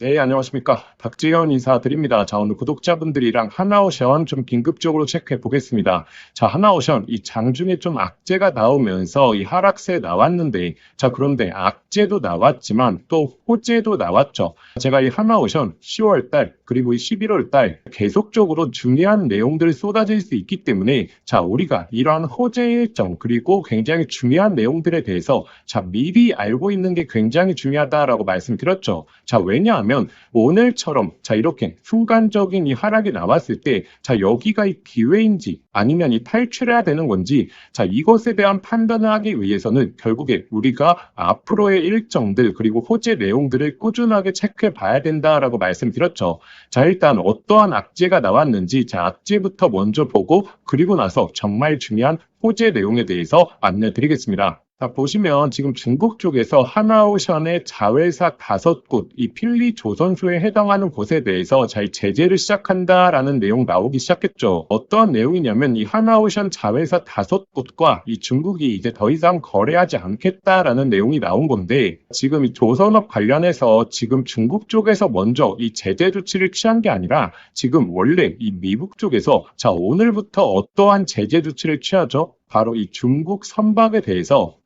네, 안녕하십니까. 박지현 인사드립니다. 자, 오늘 구독자분들이랑 하나오션 좀 긴급적으로 체크해 보겠습니다. 자, 하나오션, 이 장중에 좀 악재가 나오면서 이 하락세 나왔는데, 자, 그런데 악재도 나왔지만 또 호재도 나왔죠. 제가 이 하나오션 10월달, 그리고 이 11월 달 계속적으로 중요한 내용들이 쏟아질 수 있기 때문에, 자, 우리가 이러한 호재 일정, 그리고 굉장히 중요한 내용들에 대해서, 자, 미리 알고 있는 게 굉장히 중요하다라고 말씀드렸죠. 자, 왜냐하면 오늘처럼 자 이렇게 순간적인 이 하락이 나왔을 때 자 여기가 이 기회인지 아니면 이 탈출해야 되는 건지 자 이것에 대한 판단을 하기 위해서는 결국에 우리가 앞으로의 일정들 그리고 호재 내용들을 꾸준하게 체크해 봐야 된다라고 말씀드렸죠. 자 일단 어떠한 악재가 나왔는지 자 악재부터 먼저 보고 그리고 나서 정말 중요한 호재 내용에 대해서 안내 드리겠습니다. 자, 보시면 지금 중국 쪽에서 하나오션의 자회사 다섯 곳, 이 필리 조선소에 해당하는 곳에 대해서 자, 이 제재를 시작한다라는 내용 나오기 시작했죠. 어떠한 내용이냐면 이 하나오션 자회사 다섯 곳과 이 중국이 이제 더 이상 거래하지 않겠다라는 내용이 나온 건데 지금 이 조선업 관련해서 지금 중국 쪽에서 먼저 이 제재 조치를 취한 게 아니라 지금 원래 이 미국 쪽에서 자, 오늘부터 어떠한 제재 조치를 취하죠? 바로 이 중국 선박에 대해서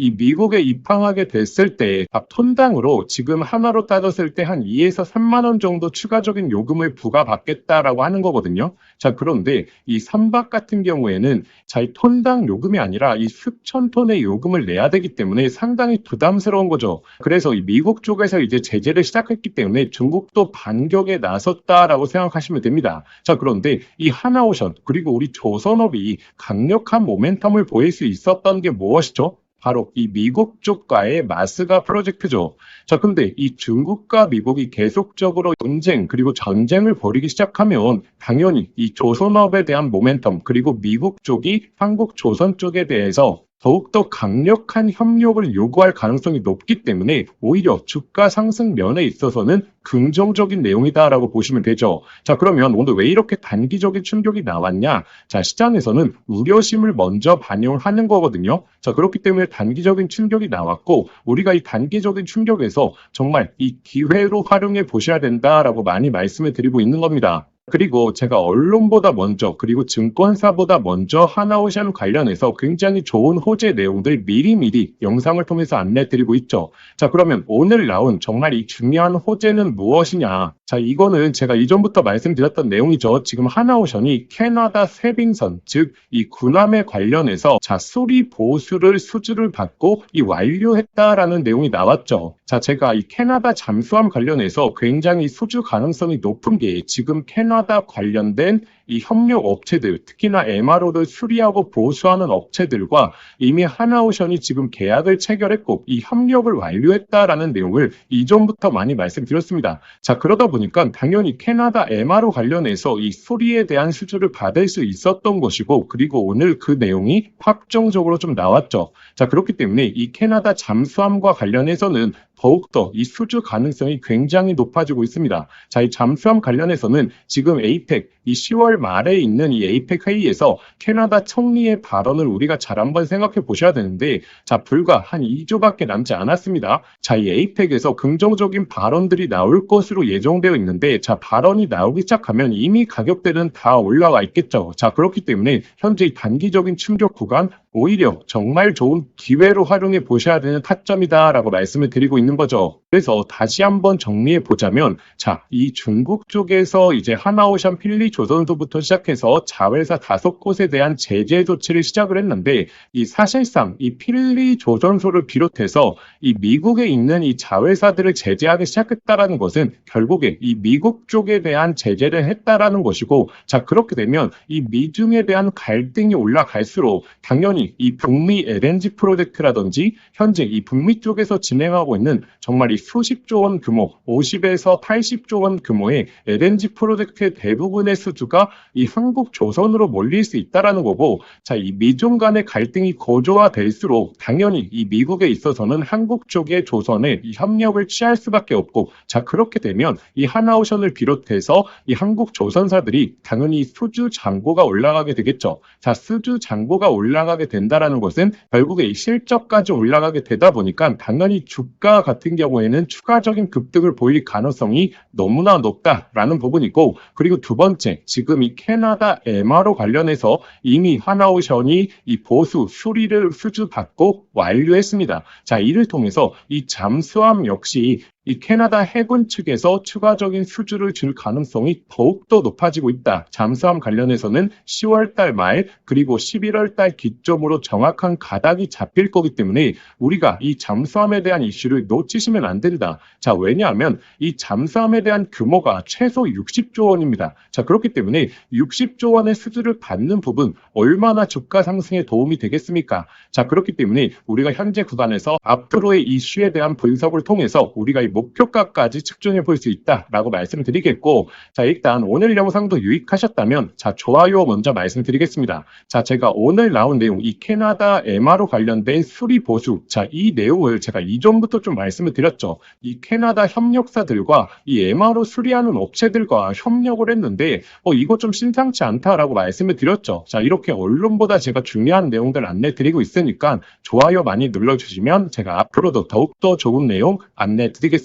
이 미국에 입항하게 됐을 때밥 톤당으로 지금 하나로 따졌을 때 한 2에서 3만 원 정도 추가적인 요금을 부과받겠다라고 하는 거거든요. 자, 그런데 이 선박 같은 경우에는 자, 이 톤당 요금이 아니라 이 수천 톤의 요금을 내야 되기 때문에 상당히 부담스러운 거죠. 그래서 이 미국 쪽에서 이제 제재를 시작했기 때문에 중국도 반격에 나섰다라고 생각하시면 됩니다. 자, 그런데 이 하나오션 그리고 우리 조선업이 강력한 모멘텀을 보일 수 있었던 게 무엇이죠? 바로 이 미국 쪽과의 마스가 프로젝트죠. 자, 근데 이 중국과 미국이 계속적으로 논쟁 그리고 전쟁을 벌이기 시작하면 당연히 이 조선업에 대한 모멘텀 그리고 미국 쪽이 한국 조선 쪽에 대해서 더욱더 강력한 협력을 요구할 가능성이 높기 때문에 오히려 주가 상승 면에 있어서는 긍정적인 내용이다라고 보시면 되죠. 자, 그러면 오늘 왜 이렇게 단기적인 충격이 나왔냐? 자, 시장에서는 우려심을 먼저 반영하는 거거든요. 자, 그렇기 때문에 단기적인 충격이 나왔고, 우리가 이 단기적인 충격에서 정말 이 기회로 활용해 보셔야 된다라고 많이 말씀을 드리고 있는 겁니다. 그리고 제가 언론보다 먼저 그리고 증권사보다 먼저 하나오션 관련해서 굉장히 좋은 호재 내용들 미리미리 영상을 통해서 안내 드리고 있죠. 자 그러면 오늘 나온 정말 이 중요한 호재는 무엇이냐 자 이거는 제가 이전부터 말씀드렸던 내용이죠. 지금 하나오션이 캐나다 세빙선 즉 이 군함에 관련해서 자 수리 보수를 수주를 받고 이 완료했다라는 내용이 나왔죠. 자 제가 이 캐나다 잠수함 관련해서 굉장히 수주 가능성이 높은 게 지금 캐나다 관련된 이 협력 업체들, 특히나 MRO를 수리하고 보수하는 업체들과 이미 하나오션이 지금 계약을 체결했고 이 협력을 완료했다라는 내용을 이전부터 많이 말씀드렸습니다. 자, 그러다 보니까 당연히 캐나다 MRO 관련해서 이 수리에 대한 수주를 받을 수 있었던 것이고 그리고 오늘 그 내용이 확정적으로 좀 나왔죠. 자, 그렇기 때문에 이 캐나다 잠수함과 관련해서는 더욱더 이 수주 가능성이 굉장히 높아지고 있습니다. 자, 이 잠수함 관련해서는 지금 에이펙, 이 10월 말에 있는 이 에이펙 회의에서 캐나다 총리의 발언을 우리가 잘 한번 생각해 보셔야 되는데, 자, 불과 한 2조밖에 남지 않았습니다. 자, 이 에이펙에서 긍정적인 발언들이 나올 것으로 예정되어 있는데, 자, 발언이 나오기 시작하면 이미 가격대는 다 올라와 있겠죠. 자, 그렇기 때문에 현재 이 단기적인 충격 구간, 오히려 정말 좋은 기회로 활용해 보셔야 되는 타점이다라고 말씀을 드리고 있는 거죠. 그래서 다시 한번 정리해 보자면, 자, 이 중국 쪽에서 이제 하나오션 필리 조선소부터 시작해서 자회사 다섯 곳에 대한 제재 조치를 시작을 했는데, 이 사실상 이 필리 조선소를 비롯해서 이 미국에 있는 이 자회사들을 제재하기 시작했다라는 것은 결국에 이 미국 쪽에 대한 제재를 했다라는 것이고, 자, 그렇게 되면 이 미중에 대한 갈등이 올라갈수록 당연히 이 북미 LNG 프로젝트라든지 현재 이 북미 쪽에서 진행하고 있는 정말 이 수십조 원 규모, 50에서 80조 원 규모의 LNG 프로젝트의 대부분의 수주가 이 한국 조선으로 몰릴 수 있다라는 거고, 자, 이 미중 간의 갈등이 고조화될수록 당연히 이 미국에 있어서는 한국 쪽의 조선에 이 협력을 취할 수밖에 없고, 자, 그렇게 되면 이 하나오션을 비롯해서 이 한국 조선사들이 당연히 수주 잔고가 올라가게 되겠죠. 자, 수주 잔고가 올라가게 된다라는 것은 결국에 이 실적까지 올라가게 되다 보니까 당연히 주가 같은 경우에는 추가적인 급등을 보일 가능성이 너무나 높다라는 부분이고 그리고 두 번째 지금 이 캐나다 MRO 관련해서 이미 하나오션이 이 보수 수리를 수주받고 완료했습니다. 자 이를 통해서 이 잠수함 역시 이 캐나다 해군 측에서 추가적인 수주를 줄 가능성이 더욱더 높아지고 있다. 잠수함 관련해서는 10월 달 말 그리고 11월 달 기점으로 정확한 가닥이 잡힐 거기 때문에 우리가 이 잠수함에 대한 이슈를 놓치시면 안 된다. 자, 왜냐하면 이 잠수함에 대한 규모가 최소 60조 원입니다. 자, 그렇기 때문에 60조 원의 수주를 받는 부분 얼마나 주가 상승에 도움이 되겠습니까? 자, 그렇기 때문에 우리가 현재 구간에서 앞으로의 이슈에 대한 분석을 통해서 우리가 이 목표가까지 측정해 볼 수 있다라고 말씀드리겠고, 자, 일단 오늘 영상도 유익하셨다면, 자, 좋아요 먼저 말씀드리겠습니다. 자, 제가 오늘 나온 내용, 이 캐나다 MRO 관련된 수리 보수, 자, 이 내용을 제가 이전부터 좀 말씀을 드렸죠. 이 캐나다 협력사들과 이 MRO 수리하는 업체들과 협력을 했는데, 어, 이거 좀 심상치 않다라고 말씀을 드렸죠. 자, 이렇게 언론보다 제가 중요한 내용들 안내 드리고 있으니까 좋아요 많이 눌러주시면 제가 앞으로도 더욱더 좋은 내용 안내 드리겠습니다.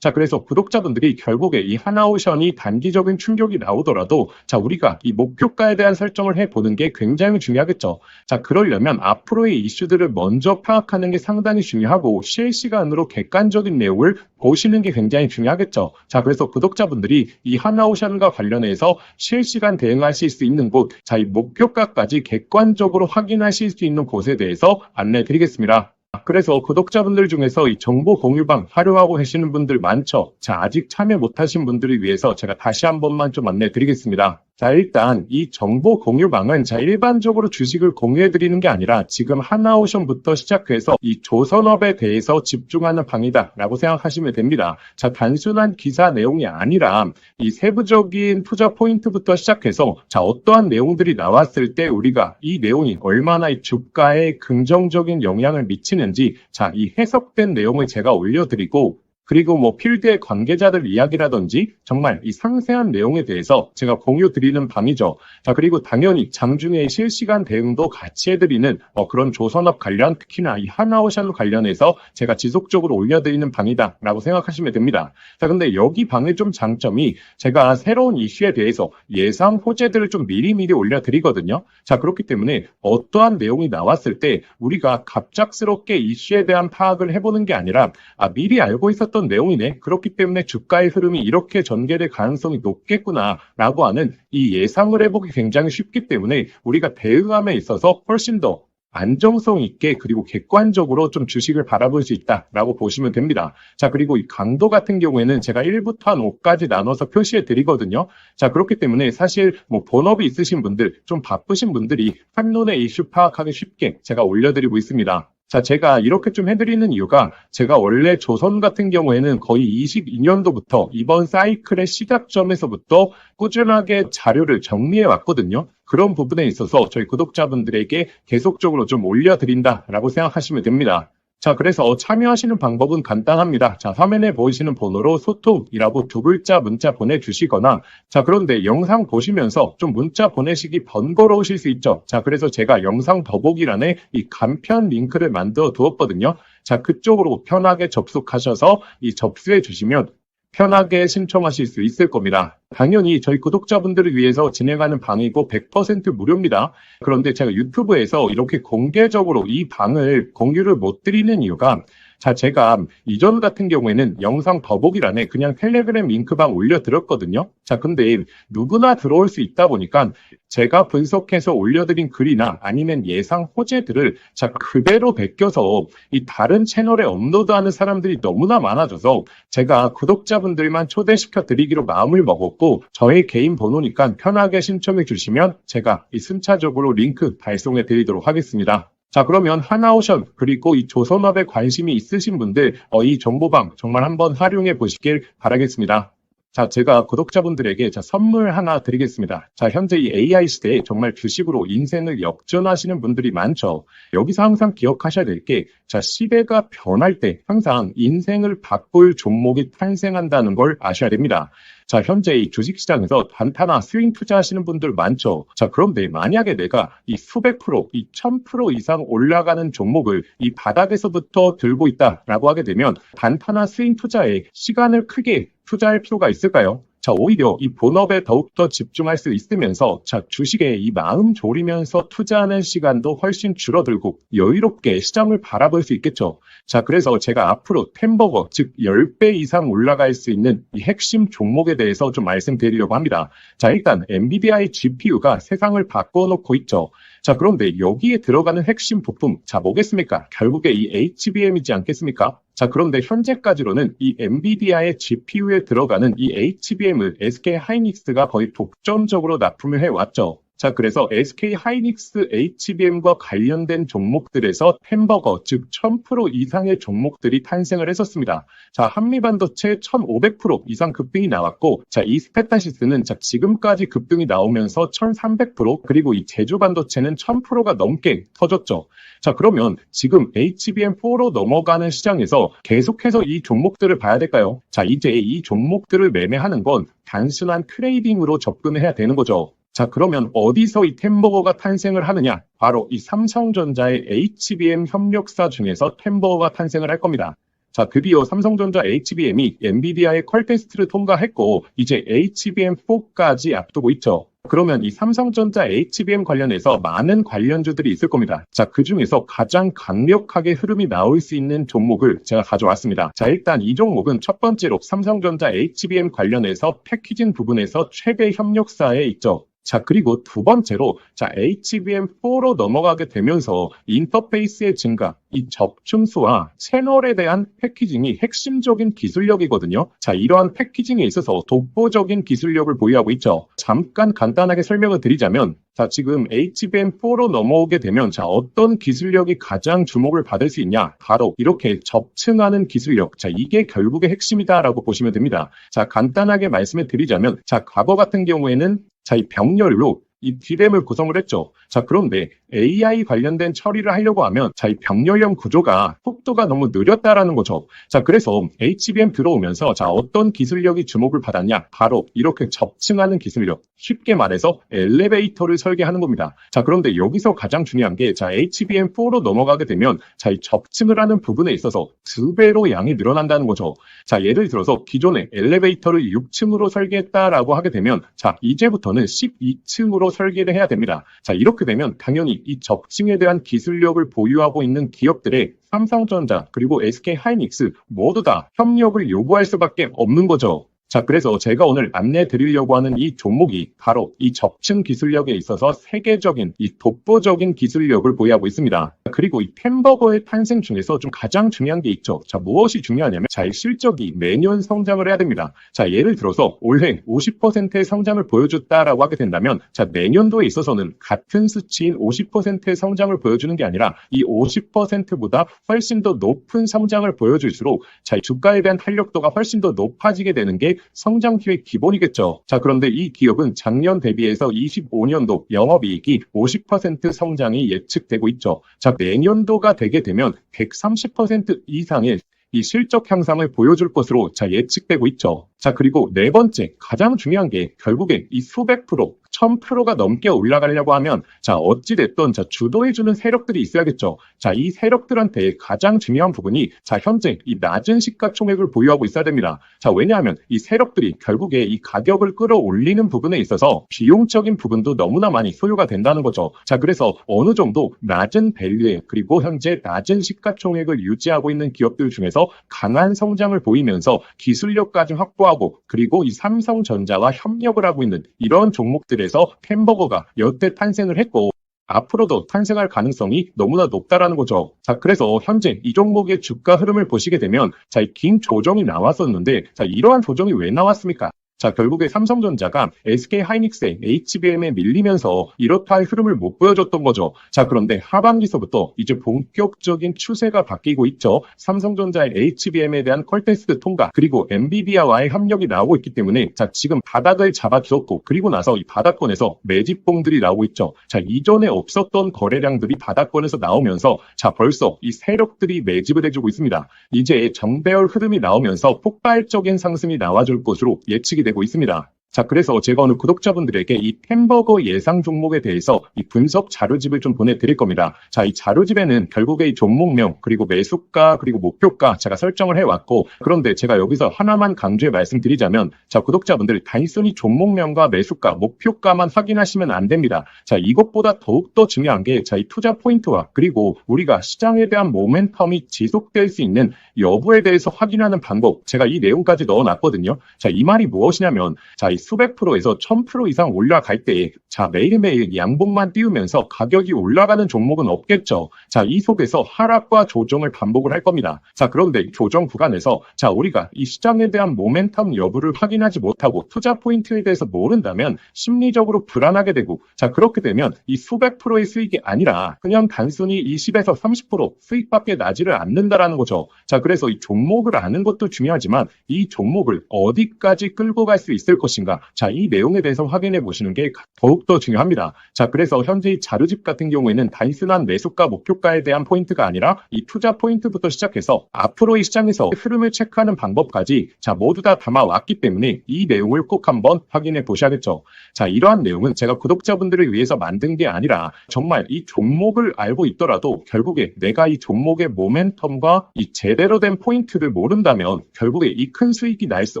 자, 그래서 구독자분들이 결국에 이 하나오션이 단기적인 충격이 나오더라도 자, 우리가 이 목표가에 대한 설정을 해보는 게 굉장히 중요하겠죠. 자, 그러려면 앞으로의 이슈들을 먼저 파악하는 게 상당히 중요하고 실시간으로 객관적인 내용을 보시는 게 굉장히 중요하겠죠. 자, 그래서 구독자분들이 이 하나오션과 관련해서 실시간 대응하실 수 있는 곳, 자, 이 목표가까지 객관적으로 확인하실 수 있는 곳에 대해서 안내 드리겠습니다. 그래서 구독자분들 중에서 이 정보 공유방 활용하고 계시는 분들 많죠. 자, 아직 참여 못하신 분들을 위해서 제가 다시 한 번만 좀 안내 드리겠습니다. 자, 일단 이 정보 공유방은 자, 일반적으로 주식을 공유해 드리는 게 아니라 지금 하나오션부터 시작해서 이 조선업에 대해서 집중하는 방이다라고 생각하시면 됩니다. 자, 단순한 기사 내용이 아니라 이 세부적인 투자 포인트부터 시작해서 자, 어떠한 내용들이 나왔을 때 우리가 이 내용이 얼마나 이 주가에 긍정적인 영향을 미치는 지 자, 이 해석된 내용을 제가 올려드리고 그리고 뭐 필드의 관계자들 이야기라든지 정말 이 상세한 내용에 대해서 제가 공유 드리는 방이죠. 자, 그리고 당연히 장중에 실시간 대응도 같이 해드리는 어, 그런 조선업 관련 특히나 이 하나오션 관련해서 제가 지속적으로 올려드리는 방이다라고 생각하시면 됩니다. 자, 근데 여기 방의 좀 장점이 제가 새로운 이슈에 대해서 예상 호재들을 좀 미리미리 올려드리거든요. 자, 그렇기 때문에 어떠한 내용이 나왔을 때 우리가 갑작스럽게 이슈에 대한 파악을 해보는 게 아니라 아, 미리 알고 있었던 내용이네. 그렇기 때문에 주가의 흐름이 이렇게 전개될 가능성이 높겠구나라고 하는 이 예상을 해보기 굉장히 쉽기 때문에 우리가 대응함에 있어서 훨씬 더 안정성 있게 그리고 객관적으로 좀 주식을 바라볼 수 있다라고 보시면 됩니다. 자, 그리고 이 강도 같은 경우에는 제가 1부터 한 5까지 나눠서 표시해 드리거든요. 자, 그렇기 때문에 사실 뭐 본업이 있으신 분들, 좀 바쁘신 분들이 한눈에 이슈 파악하기 쉽게 제가 올려드리고 있습니다. 자, 제가 이렇게 좀 해드리는 이유가 제가 원래 조선 같은 경우에는 거의 22년도부터 이번 사이클의 시작점에서부터 꾸준하게 자료를 정리해 왔거든요. 그런 부분에 있어서 저희 구독자분들에게 계속적으로 좀 올려드린다라고 생각하시면 됩니다. 자, 그래서 참여하시는 방법은 간단합니다. 자, 화면에 보이시는 번호로 소통이라고 두 글자 문자 보내주시거나, 자, 그런데 영상 보시면서 좀 문자 보내시기 번거로우실 수 있죠. 자, 그래서 제가 영상 더보기란에 이 간편 링크를 만들어 두었거든요. 자, 그쪽으로 편하게 접속하셔서 이 접수해 주시면 편하게 신청하실 수 있을 겁니다. 당연히 저희 구독자분들을 위해서 진행하는 방이고 100% 무료입니다. 그런데 제가 유튜브에서 이렇게 공개적으로 이 방을 공유를 못 드리는 이유가 자, 제가 이전 같은 경우에는 영상 더보기란에 그냥 텔레그램 링크방 올려드렸거든요. 자, 근데 누구나 들어올 수 있다 보니까 제가 분석해서 올려드린 글이나 아니면 예상 호재들을 자, 그대로 베껴서 이 다른 채널에 업로드하는 사람들이 너무나 많아져서 제가 구독자분들만 초대시켜 드리기로 마음을 먹었고 저의 개인 번호니까 편하게 신청해 주시면 제가 이 순차적으로 링크 발송해 드리도록 하겠습니다. 자, 그러면 하나오션, 그리고 이 조선업에 관심이 있으신 분들, 어, 이 정보방 정말 한번 활용해 보시길 바라겠습니다. 자, 제가 구독자분들에게 자, 선물 하나 드리겠습니다. 자, 현재 이 AI 시대에 정말 주식으로 인생을 역전하시는 분들이 많죠. 여기서 항상 기억하셔야 될 게, 자, 시대가 변할 때 항상 인생을 바꿀 종목이 탄생한다는 걸 아셔야 됩니다. 자, 현재 이 주식시장에서 단타나 스윙 투자하시는 분들 많죠. 자, 그런데 만약에 내가 이 수백 프로, 이 천 프로 이상 올라가는 종목을 이 바닥에서부터 들고 있다라고 하게 되면 단타나 스윙 투자에 시간을 크게 투자할 필요가 있을까요? 자, 오히려 이 본업에 더욱더 집중할 수 있으면서, 자, 주식에 이 마음 졸이면서 투자하는 시간도 훨씬 줄어들고 여유롭게 시장을 바라볼 수 있겠죠. 자, 그래서 제가 앞으로 템버거, 즉 10배 이상 올라갈 수 있는 이 핵심 종목에 대해서 좀 말씀드리려고 합니다. 자, 일단 엔비디아의 GPU가 세상을 바꿔놓고 있죠. 자, 그런데 여기에 들어가는 핵심 부품, 자, 뭐겠습니까? 결국에 이 HBM이지 않겠습니까? 자, 그런데 현재까지로는 이 엔비디아의 GPU에 들어가는 이 HBM을 SK 하이닉스가 거의 독점적으로 납품을 해왔죠. 자, 그래서 SK 하이닉스 HBM과 관련된 종목들에서 햄버거, 즉 1000% 이상의 종목들이 탄생을 했었습니다. 자, 한미반도체 1500% 이상 급등이 나왔고, 자, 이 스페타시스는 자, 지금까지 급등이 나오면서 1300% 그리고 이 제주반도체는 1000%가 넘게 터졌죠. 자, 그러면 지금 HBM4로 넘어가는 시장에서 계속해서 이 종목들을 봐야 될까요? 자, 이제 이 종목들을 매매하는 건 단순한 트레이딩으로 접근을 해야 되는 거죠. 자, 그러면 어디서 이 템버거가 탄생을 하느냐? 바로 이 삼성전자의 HBM 협력사 중에서 템버거가 탄생을 할 겁니다. 자, 드디어 삼성전자 HBM이 엔비디아의 퀄 테스트를 통과했고, 이제 HBM4까지 앞두고 있죠. 그러면 이 삼성전자 HBM 관련해서 많은 관련주들이 있을 겁니다. 자, 그 중에서 가장 강력하게 흐름이 나올 수 있는 종목을 제가 가져왔습니다. 자, 일단 이 종목은 첫 번째로 삼성전자 HBM 관련해서 패키징 부분에서 최대 협력사에 있죠. 자, 그리고 두 번째로, 자, HBM4로 넘어가게 되면서 인터페이스의 증가, 이 접층수와 채널에 대한 패키징이 핵심적인 기술력이거든요. 자, 이러한 패키징에 있어서 독보적인 기술력을 보유하고 있죠. 잠깐 간단하게 설명을 드리자면, 자, 지금 HBM4로 넘어오게 되면, 자, 어떤 기술력이 가장 주목을 받을 수 있냐? 바로 이렇게 접층하는 기술력. 자, 이게 결국의 핵심이다라고 보시면 됩니다. 자, 간단하게 말씀을 드리자면, 자, 과거 같은 경우에는 자, 이 병렬로 이 디램을 구성을 했죠. 자, 그런데 AI 관련된 처리를 하려고 하면 자, 이 병렬형 구조가 속도가 너무 느렸다라는 거죠. 자, 그래서 HBM 들어오면서 자, 어떤 기술력이 주목을 받았냐? 바로 이렇게 접층하는 기술력. 쉽게 말해서 엘리베이터를 설계하는 겁니다. 자, 그런데 여기서 가장 중요한 게 자, HBM4로 넘어가게 되면 자, 이 접층을 하는 부분에 있어서 두 배로 양이 늘어난다는 거죠. 자, 예를 들어서 기존에 엘리베이터를 6층으로 설계했다라고 하게 되면 자, 이제부터는 12층으로 설계를 해야 됩니다. 자, 이렇게 되면 당연히 이 접층에 대한 기술력을 보유하고 있는 기업들의 삼성전자 그리고 SK 하이닉스 모두 다 협력을 요구할 수밖에 없는 거죠. 자, 그래서 제가 오늘 안내 드리려고 하는 이 종목이 바로 이 접층 기술력에 있어서 세계적인 이 독보적인 기술력을 보유하고 있습니다. 그리고 이 햄버거의 탄생 중에서 좀 가장 중요한 게 있죠. 자, 무엇이 중요하냐면 자, 이 실적이 매년 성장을 해야 됩니다. 자, 예를 들어서 올해 50%의 성장을 보여줬다라고 하게 된다면 자, 내년도에 있어서는 같은 수치인 50%의 성장을 보여주는 게 아니라 이 50%보다 훨씬 더 높은 성장을 보여줄수록 자, 이 주가에 대한 탄력도가 훨씬 더 높아지게 되는 게 성장기의 기본이겠죠. 자, 그런데 이 기업은 작년 대비해서 25년도 영업이익이 50% 성장이 예측되고 있죠. 자, 내년도가 되게 되면 130% 이상의 이 실적 향상을 보여줄 것으로 자 예측되고 있죠. 자 그리고 네 번째 가장 중요한 게 결국에 이 수백 프로 1000%가 넘게 올라가려고 하면 자 어찌됐든 자 주도해주는 세력들이 있어야겠죠. 자 이 세력들한테 가장 중요한 부분이 자 현재 이 낮은 시가총액을 보유하고 있어야 됩니다. 자 왜냐하면 이 세력들이 결국에 이 가격을 끌어올리는 부분에 있어서 비용적인 부분도 너무나 많이 소요가 된다는 거죠. 자 그래서 어느 정도 낮은 밸류에 그리고 현재 낮은 시가총액을 유지하고 있는 기업들 중에서 강한 성장을 보이면서 기술력까지 확보하고 그리고 이 삼성전자와 협력을 하고 있는 이런 종목들의 에서 햄버거가 여태 탄생을 했고 앞으로도 탄생할 가능성이 너무나 높다라는 거죠. 자, 그래서 현재 이 종목의 주가 흐름을 보시게 되면 자, 긴 조정이 나왔었는데 자, 이러한 조정이 왜 나왔습니까? 자, 결국에 삼성전자가 SK 하이닉스의 HBM에 밀리면서 이렇다 할 흐름을 못 보여줬던 거죠. 자, 그런데 하반기서부터 이제 본격적인 추세가 바뀌고 있죠. 삼성전자의 HBM에 대한 퀄테스트 통과, 그리고 엔비디아와의 협력이 나오고 있기 때문에 자, 지금 바닥을 잡아주었고, 그리고 나서 이 바닥권에서 매집봉들이 나오고 있죠. 자, 이전에 없었던 거래량들이 바닥권에서 나오면서 자, 벌써 이 세력들이 매집을 해주고 있습니다. 이제 정배열 흐름이 나오면서 폭발적인 상승이 나와줄 것으로 예측이 되고 있습니다. 자, 그래서 제가 오늘 구독자분들에게 이 햄버거 예상 종목에 대해서 이 분석 자료집을 좀 보내드릴 겁니다. 자, 이 자료집에는 결국에 이 종목명, 그리고 매수가, 그리고 목표가 제가 설정을 해왔고, 그런데 제가 여기서 하나만 강조해 말씀드리자면, 자, 구독자분들 단순히 종목명과 매수가, 목표가만 확인하시면 안 됩니다. 자, 이것보다 더욱더 중요한 게, 자, 이 투자 포인트와, 그리고 우리가 시장에 대한 모멘텀이 지속될 수 있는 여부에 대해서 확인하는 방법, 제가 이 내용까지 넣어놨거든요. 자, 이 말이 무엇이냐면, 자, 이 수백 프로에서 천 프로 이상 올라갈 때, 자, 매일매일 양봉만 띄우면서 가격이 올라가는 종목은 없겠죠. 자, 이 속에서 하락과 조정을 반복을 할 겁니다. 자, 그런데 조정 구간에서, 자, 우리가 이 시장에 대한 모멘텀 여부를 확인하지 못하고 투자 포인트에 대해서 모른다면 심리적으로 불안하게 되고, 자, 그렇게 되면 이 수백 프로의 수익이 아니라 그냥 단순히 20에서 30% 수익밖에 나지를 않는다라는 거죠. 자, 그래서 이 종목을 아는 것도 중요하지만 이 종목을 어디까지 끌고 갈 수 있을 것인가. 자, 이 내용에 대해서 확인해 보시는 게 더욱더 중요합니다. 자, 그래서 현재 이 자료집 같은 경우에는 단순한 매수가 목표가에 대한 포인트가 아니라 이 투자 포인트부터 시작해서 앞으로의 시장에서 흐름을 체크하는 방법까지 자, 모두 다 담아왔기 때문에 이 내용을 꼭 한번 확인해 보셔야겠죠. 자, 이러한 내용은 제가 구독자분들을 위해서 만든 게 아니라 정말 이 종목을 알고 있더라도 결국에 내가 이 종목의 모멘텀과 이 제대로 된 포인트를 모른다면 결국에 이 큰 수익이 날 수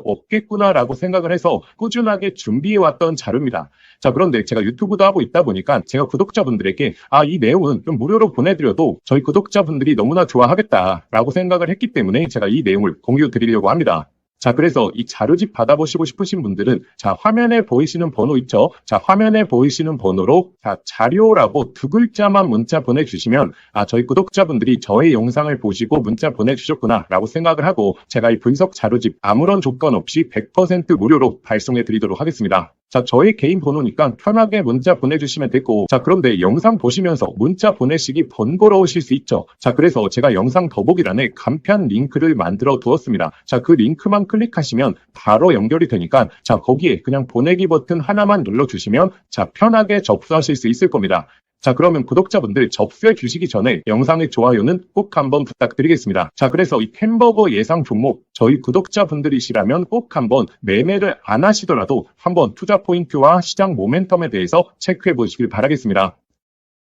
없겠구나라고 생각을 해서 꾸준 하게 준비해왔던 자료입니다. 자, 그런데 제가 유튜브도 하고 있다 보니까 제가 구독자분들에게 아, 이 내용은 좀 무료로 보내드려도 저희 구독자분들이 너무나 좋아하겠다라고 생각을 했기 때문에 제가 이 내용을 공유 드리려고 합니다. 자, 그래서 이 자료집 받아보시고 싶으신 분들은 자, 화면에 보이시는 번호 있죠? 자, 화면에 보이시는 번호로 자, 자료라고 두 글자만 문자 보내주시면 아, 저희 구독자분들이 저의 영상을 보시고 문자 보내주셨구나 라고 생각을 하고 제가 이 분석 자료집 아무런 조건 없이 100% 무료로 발송해 드리도록 하겠습니다. 자, 저희 개인 번호니까 편하게 문자 보내주시면 되고, 자, 그런데 영상 보시면서 문자 보내시기 번거로우실 수 있죠. 자, 그래서 제가 영상 더보기란에 간편 링크를 만들어 두었습니다. 자, 그 링크만 클릭하시면 바로 연결이 되니까, 자, 거기에 그냥 보내기 버튼 하나만 눌러주시면, 자, 편하게 접수하실 수 있을 겁니다. 자, 그러면 구독자분들 접수해 주시기 전에 영상의 좋아요는 꼭 한번 부탁드리겠습니다. 자, 그래서 이 햄버거 예상 종목 저희 구독자분들이시라면 꼭 한번 매매를 안 하시더라도 한번 투자 포인트와 시장 모멘텀에 대해서 체크해 보시길 바라겠습니다.